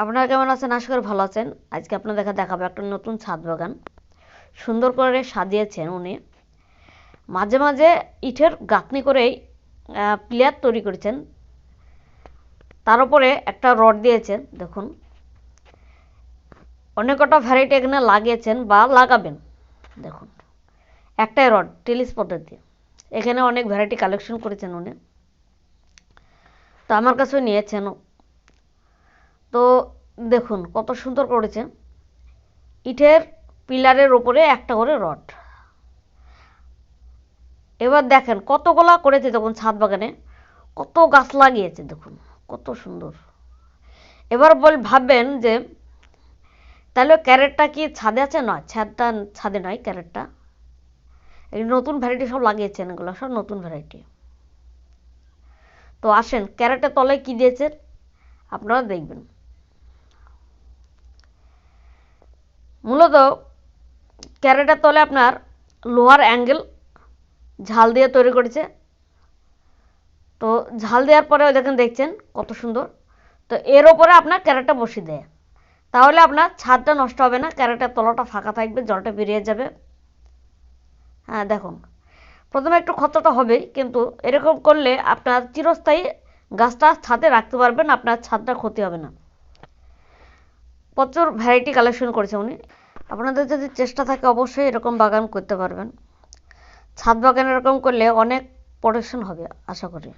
আপনারা কেমন আছেন? আশা করি ভালো আছেন। আজকে আপনাদের দেখাবো একটা নতুন ছাদ বাগান। সুন্দর করে সাজিয়েছেন উনি। মাঝে মাঝে ইটের গাঁথনি করেই প্লেয়ার তৈরি করেছেন। তার উপরে একটা রড দিয়েছেন, দেখুন। অনেক কটা ভ্যারাইটি এখানে লাগিয়েছেন বা লাগাবেন, দেখুন। একটাই রড, টেলিস পদ্ধতি। এখানে অনেক ভ্যারাইটি কালেকশন করেছেন উনি। তো আমার কাছেও নিয়েছেন। তো দেখুন কত সুন্দর করেছে। ইটের পিলারের ওপরে একটা করে রড। এবার দেখেন কতগুলা করেছে তখন ছাদ বাগানে। কত গাছ লাগিয়েছে দেখুন, কত সুন্দর। এবার বল ভাববেন যে, তাহলে ক্যারেটটা কি ছাদে আছে? নয় ছাদটা ছাদে নয় ক্যারেটটা। এই নতুন ভ্যারাইটি সব লাগিয়েছেন এগুলো, সব নতুন ভ্যারাইটি তো আসেন, ক্যারেটের তলায় কি দিয়েছে? আপনারা দেখবেন। মূলত ক্যারেটের তলে আপনার লোহার অ্যাঙ্গেল ঝাল দিয়ে তৈরি করেছে। তো ঝাল দেওয়ার পরে দেখেন, দেখছেন কত সুন্দর। তো এর ওপরে আপনার ক্যারেটটা বসিয়ে দেয়। তাহলে আপনার ছাদটা নষ্ট হবে না, ক্যারেটের তলাটা ফাঁকা থাকবে, জলটা বেরিয়ে যাবে। হ্যাঁ দেখুন। প্রথমে একটু ক্ষতটা হবেই, কিন্তু এরকম করলে আপনার চিরস্থায়ী গাছটা ছাদে রাখতে পারবেন, আপনার ছাদটা ক্ষতি হবে না। প্রচুর ভ্যারাইটি কালেকশন করেছে উনি। আপনাদের যদি চেষ্টা থাকে, অবশ্যই এরকম বাগান করতে পারবেন। ছাদ বাগান এরকম করলে অনেক প্রোটেকশন হবে, আশা করি।